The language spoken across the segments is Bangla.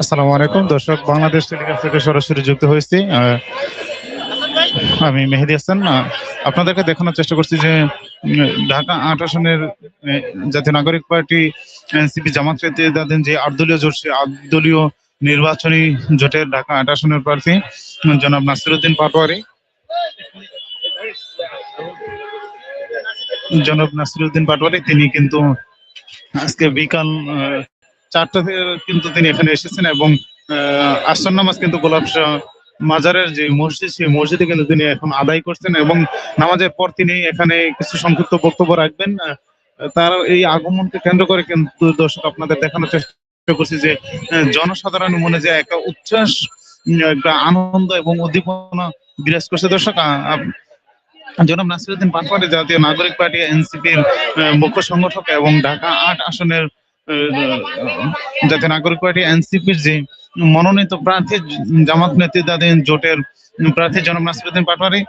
আসসালামু আলাইকুম। দর্শক, বাংলাদেশ টেলিগ্রাফ থেকে সরাসরি যুক্ত হয়েছি। আমি মেহেদি হাসান। আপনাদেরকে দেখানোর চেষ্টা করছি যে ঢাকা আট আসনের জাতীয় নাগরিক পার্টি, এনসিপি জামাত যাদের যে আটদলীয় জোট সে নির্বাচনী জোটের ঢাকা আট আসনের প্রার্থী, জনাব নাসিরুদ্দিন পাটোয়ারি। জনাব নাসিরুদ্দিন পাটোয়ারি, তিনি কিন্তু আজকে বিকাল চারটা কিন্তু তিনি এখানে এসেছেন এবং আসর নামাজ কিন্তু গোলাপ মাজারের যে মসজিদ, সেই মসজিদে কিন্তু তিনি এখন আদায় করছেন এবং নামাজের পর তিনি এখানে কিছু সংক্ষিপ্ত বক্তব্য রাখবেন। তার এই আগমনকে কেন্দ্র করে কিন্তু দর্শক আপনাদের দেখানোর চেষ্টা করছি যে জনসাধারণ মনে যে একটা উচ্ছ্বাস একটা আনন্দ এবং উদ্দীপনা বিরাজ করছে। দর্শক জনাব নাসিরুদ্দিন পাটোয়ারি জাতীয় নাগরিক পার্টি, এনসিপির মুখ্য সংগঠক এবং ঢাকা আট আসনের জাতীয় নাগরিক পার্টি এনসিপির যে মনোনীত প্রার্থী জামাত নেতৃত্বাধীন জোটের প্রার্থী জনাব নাসিরুদ্দিন পাটোয়ারি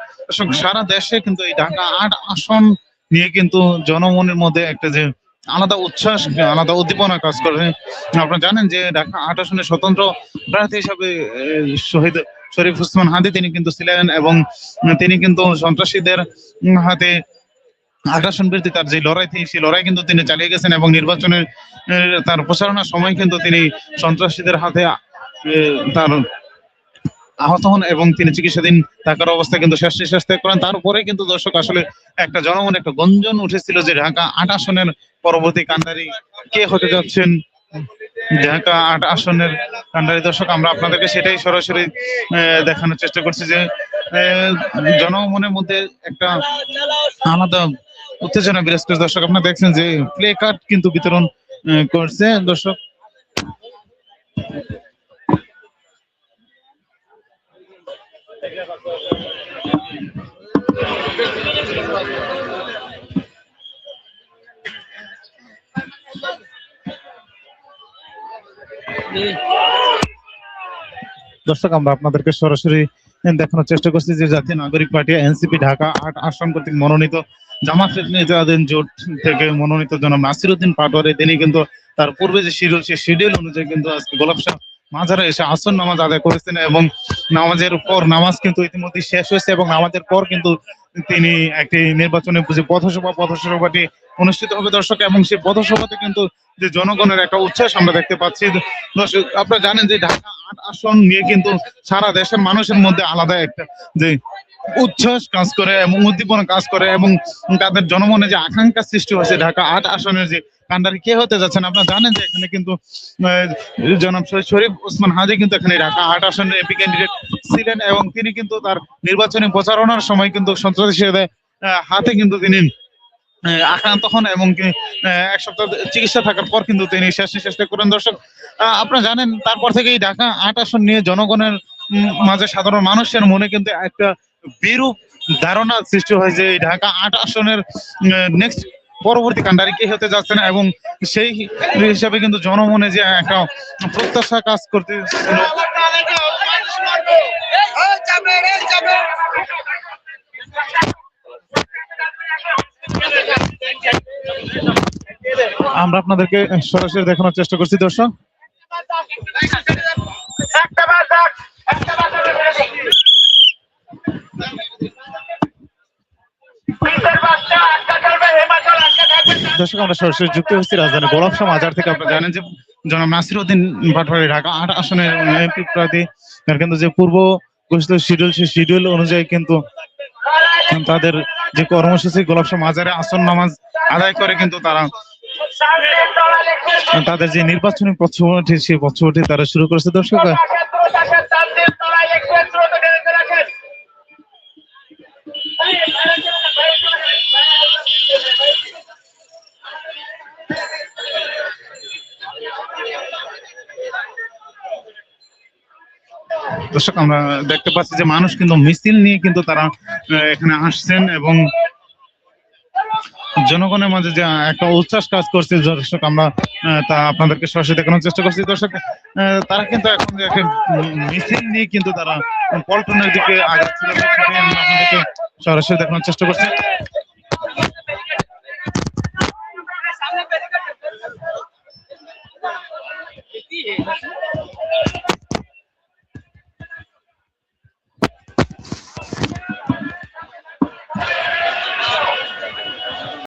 সারা দেশে কিন্তু এই ঢাকা আট আসন নিয়ে কিন্তু জনমনের মধ্যে একটা যে আলাদা উচ্ছ্বাস, আলাদা উদ্দীপনা কাজ করে। আপনারা জানেন যে ঢাকা আট আসনের স্বতন্ত্র প্রার্থী হিসাবে শহীদ শরীফ উসমান হাদি, তিনি কিন্তু ছিলেন এবং তিনি কিন্তু সন্ত্রাসীদের হাতে আগ্রাসন বিরোধী তার যে লড়াই থেকে সেই লড়াই কিন্তু তিনি চালিয়ে গেছেন এবং নির্বাচনের তার প্রচারণার সময় কিন্তু তিনি সন্ত্রাসীদের হাতে তার আহত হন এবং তিনি চিকিৎসাধীন থাকার অবস্থা কিন্তু শেষ নিঃশ্বাস ত্যাগ করেন। তারপরে কিন্তু দর্শক আসলে একটা জনমনে একটা গঞ্জন উঠেছিল যে ঢাকা আট আসনের পরবর্তী কান্ডারি কে হতে যাচ্ছেন? ঢাকা আট আসনের কান্ডারি দর্শক, আমরা আপনাদেরকে সেটাই সরাসরি দেখানোর চেষ্টা করছি যে জনমনের মধ্যে একটা আলাদা উত্তেজনা বিরাজ করছে দর্শক, আপনারা দেখছেন যে প্লে কার্ড কিন্তু বিতরণ করছে। দর্শক দর্শক, আমরা আপনাদেরকে সরাসরি দেখানোর চেষ্টা করছি যে জাতীয় নাগরিক পার্টি এনসিপি ঢাকা আট আসন কর্তৃক মনোনীত জামাত নেতাদের জোট থেকে মনোনীত জনাব নাসিরুদ্দিন পাটোয়ারি, তিনি কিন্তু তার পূর্বে যে শিডিউল, সেই শিডিউল অনুযায়ী কিন্তু আজকে গোলাপ শাহ মাঝারে এসে আসন নামাজ আদায় করেছেন এবং নামাজের পর নামাজ কিন্তু ইতিমধ্যে শেষ হয়েছে এবং নামাজের পর কিন্তু তিনি একটি নির্বাচনে বুঝে পথসভা, পথসভাটি অনুষ্ঠিত হবে দর্শক, এবং সেই পথসভাতে কিন্তু যে জনগণের একটা উচ্ছ্বাস আমরা দেখতে পাচ্ছি। দর্শক, আপনারা জানেন যে ঢাকা আট আসন নিয়ে কিন্তু সারা দেশের মানুষের মধ্যে আলাদা একটা যে উচ্ছ্বাস কাজ করে এবং উদ্দীপনা কাজ করে এবং তাদের জনমনে যে আকাঙ্ক্ষা সৃষ্টি হয়েছে ঢাকা আট আসনের যে কান্ডারি কে হতে যাচ্ছেন আপনারা জানেন যে এখানে কিন্তু জনাব শহীদ শরীফ ওসমান হাজি কিন্তু এখানে ঢাকা আট আসনের এপি ক্যান্ডিডেট ছিলেন এবং তিনি কিন্তু তার নির্বাচনী প্রচারণার সময় কিন্তু সন্ত্রাসীদের হাতে কিন্তু তিনি আক্রান্ত হন এবং এক সপ্তাহ চিকিৎসা থাকার পর কিন্তু তিনি শেষ নিঃশ্বাস করেন। দর্শক আপনারা জানেন, তারপর থেকেই ঢাকা আট আসন নিয়ে জনগণের মাঝে সাধারণ মানুষের মনে কিন্তু একটা বিরূপ ধারণা সৃষ্টি হয়েছে এই ঢাকা আট আসনের নেক্সট পরবর্তী কান্ডারি কে হতে যাচ্ছে না এবং সেই হিসাবে কিন্তু জনমনে যে একটা প্রত্যাশা কাজ করতে আমরা আপনাদেরকে সরাসরি দেখানোর চেষ্টা করছি, দর্শক। দর্শক, আমরা সরাসরি যুক্ত হচ্ছি রাজধানী গোলাপশাহ মাজার থেকে। আপনারা জানেন যে জনাব নাসির উদ্দিন পাটোয়ারি ঢাকা আট আসনের এমপি প্রার্থী কিন্তু যে পূর্ব ঘোষিত শিডিউল, সেই শিডিউল অনুযায়ী কিন্তু তাদের যে কর্মসূচি গোলাপশাহ মাজারে আসন নামাজ আদায় করে কিন্তু তারা তাদের যে নির্বাচনী পথটি সেই পথটি তারা শুরু করেছে। দর্শক দর্শক, আমরা দেখতে পাচ্ছি যে মানুষ কিন্তু মিছিল নিয়ে কিন্তু তারা এখানে আসছেন এবং জনগণের মাঝে যে একটা উচ্ছ্বাস কাজ করছে দর্শক, আমরা তা আপনাদেরকে সরাসরি দেখানোর চেষ্টা করছি। দর্শক তারা কিন্তু এখন একটা মিছিল নিয়ে কিন্তু তারা পল্টনের দিকে আগাচ্ছিল। সরাসরি দেখানোর চেষ্টা করছি।